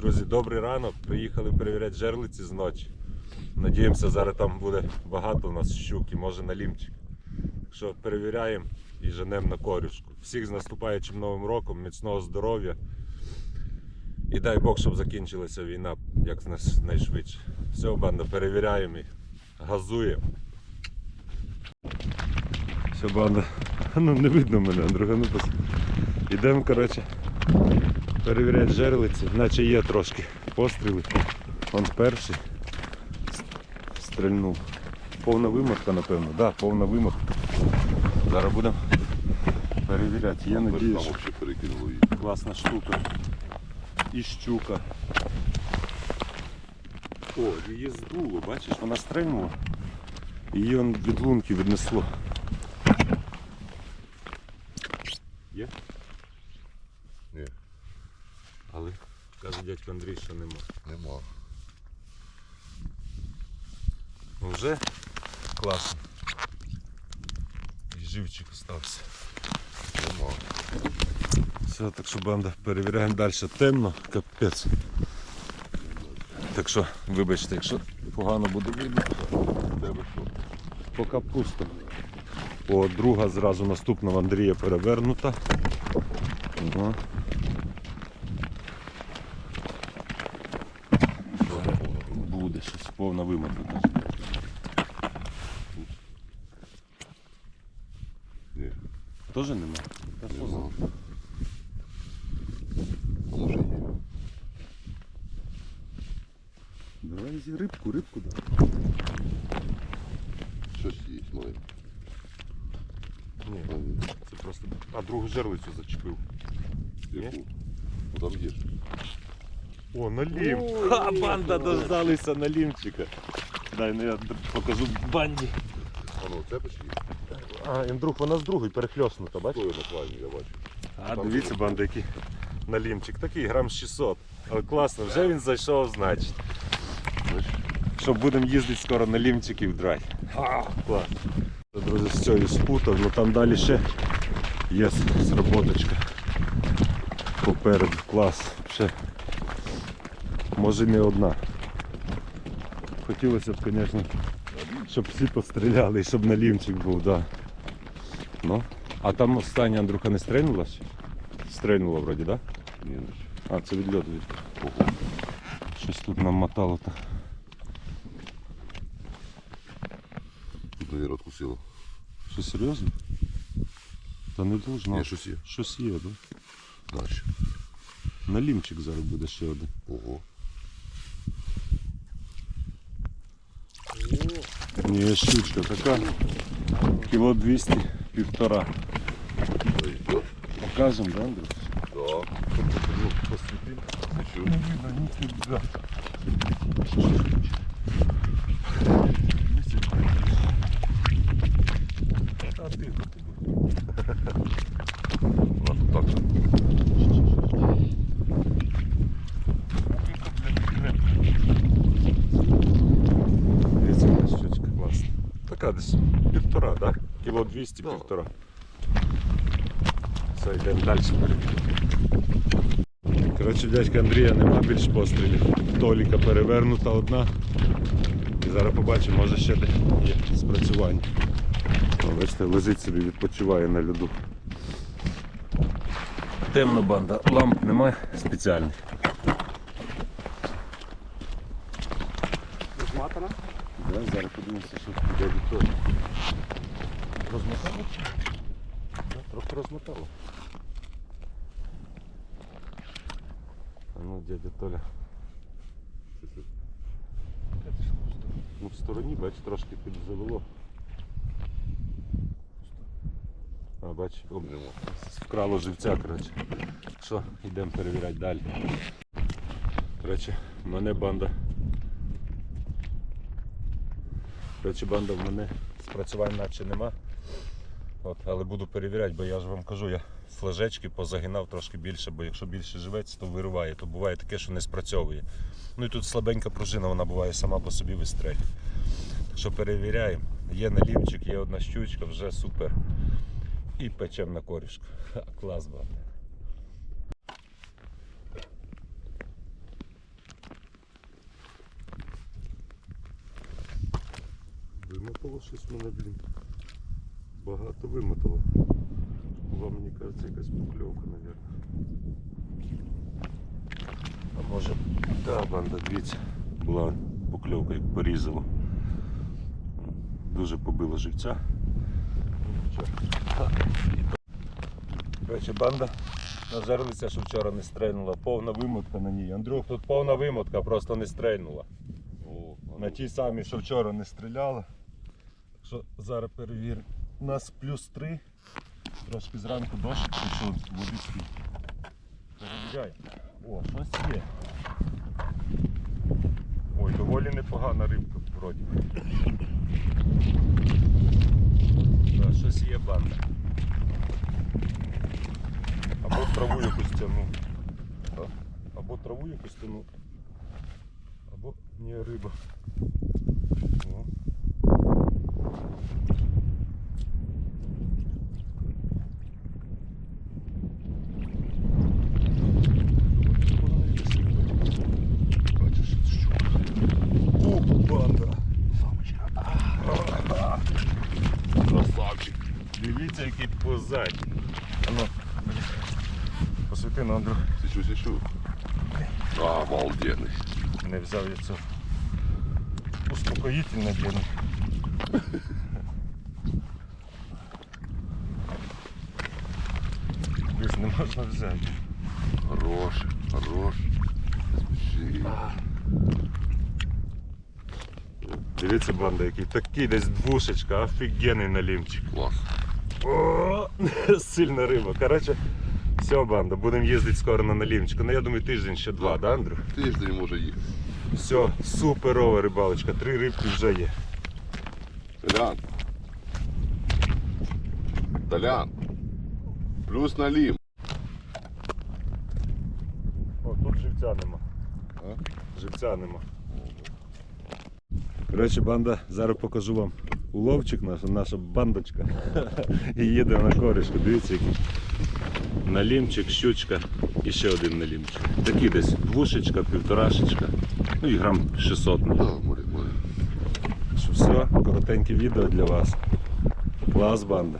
Друзі, добрий ранок. Приїхали перевіряти жерлиці з ночі. Надіємося, зараз там буде багато у нас щук і може на лімчик. Так що перевіряємо і женемо на корюшку. Всіх з наступаючим новим роком, міцного здоров'я. І дай Бог, щоб закінчилася війна як найшвидше. Все, банда, перевіряємо і газуємо. Все, банда. Ну не видно мене, Андрюха, ну. Ідемо, коротше, перевіряти жерлиці, наче є трошки постріли. Он перший стрельнув. Повна вимотка, напевно, так, да, повна вимотка. Зараз будемо перевіряти. Я надію, що перекинули її. класна штука. І щука. О, її здуло, бачиш, вона стрельнула. Її он від лунки віднесло. Є? Ні, Але каже дядько Андрій, що нема. нема. Ну вже класно. І живчик остався. Нема. Все, так що банда перевіряємо далі. Темно, капець. Так що, вибачте, якщо погано буде видно, поки пусто. О, друга зразу наступного Андрія перевернута. Ага. Буде щось повна. Ні, Теж нема? Нема. Може є. Давай рибку, рибку дай. Щось є, маленьке. Ні, це просто. А другу жерлицю зачепив. Яку? Там є. О, налім. Ха, банда дождалися налімчика. Дай ну я покажу банді. А ну, це є. А, Індрух, вона з другої перехльоснута, бачиш? Тою на плані, я бачу. А дивіться, банда, який налімчик. Такий грам 600. Але класно, вже він зайшов, значить. Що будемо їздити скоро на лімчики в драй. Клас. Друзі, з цією спутав, ну там далі ще є зроботочка. Попереду клас. Ще. Може не одна. Хотілося б, звісно, щоб всі постріляли і щоб на лімчик був, да. Ну. А там остання Андрюха не стрельнула? Стрельнула вроді, так? Ні, не А, це від льоду від. Ого. Щось тут нам мотало то. Тут, навіть, откусило. Що серйозно? Та не должно. Є щось є. Щось є, да? Наші. На лімчик зараз буде ще один. Ого. Ні, щучка така. Кіло 200, півтора. Та йде. Покажемо, да, Андрій? Да. Ну, посвіти. Нічого. видно, ніфіга. А тихо тобі. Вона тут так. Дивіться, яка щучка класна. Така десь півтора, так? Кіло 200, Да. півтора. Все, йдемо далі. Коротше, дядька Андрія нема більш пострілів. Толіка перевернута одна. І зараз побачимо, може ще де є спрацювання. Бачите, лежить собі, відпочиває на льоду. Темна банда, ламп немає спеціальних. Да, зараз подивимося, що в дяді Толі. Розмотало? Да, трохи розмотало. А ну, дядя Толя. Ну, в стороні, бач, трошки підзавело. А, бач, об, Нема. вкрало живця, коротше. Що, йдемо перевіряти далі. Коротше, мене банда. Коротше, банда в мене спрацювань наче нема. От, але буду перевіряти, бо я ж вам кажу, я флажечки позагинав трошки більше, бо якщо більше живець, то вириває, то буває таке, що не спрацьовує. Ну і тут слабенька пружина, вона буває сама по собі вистрелює. Так що перевіряємо. Є налівчик, є одна щучка, вже супер. І печем на корішку. Клас банда. Вимотало щось мене, блін. Багато вимотало. Була, мені кажеться, якась покльовка, мабуть. А може, та банда, дивіться, була покльовка, як порізало. Дуже побило живця. Ну, банда нажерлися, що вчора не стрельнула. Повна вимотка на ній. Андрюх, тут повна вимотка, просто не стрельнула. О, На тій самій, що вчора не стріляла. Що зараз перевіримо. У нас плюс 3. Трошки зранку дощ пішов, водички. Перевіряй. О, щось є. Ой, доволі непогана рибка вроді. Так, щось є банда. Або траву якусь тяну. Або траву якусь тяну. Або ні риба. О. бачиш, щука. О, банда! Красавчик. Дивіться, який позай. Ану, посвіти на Андрю. Січу, січу. Обалденный. Не взяв я це успокоїтельне для них. Десь не можна взяти. Хорош, хорош. Дивіться, банда, який такий десь двушечка, офігенний налімчик. Класс. О, сильна риба. Коротше, все, банда, будемо їздити скоро на налімчику. Ну я думаю, тиждень ще два, да, Андрю? Тиждень може їхати. Все, суперова рибалочка. Три рибки вже є. Толян. Толян. Плюс налим. О, тут живця нема. А? Живця нема. Коротше, банда, зараз покажу вам уловчик наш, наша бандочка. І їде на корішку. Дивіться, який. Налімчик, щучка і ще один налімчик. Такі десь двушечка, півторашечка. Ну і грам 600. Да, море, море. Все, коротеньке відео для вас. Клас банда.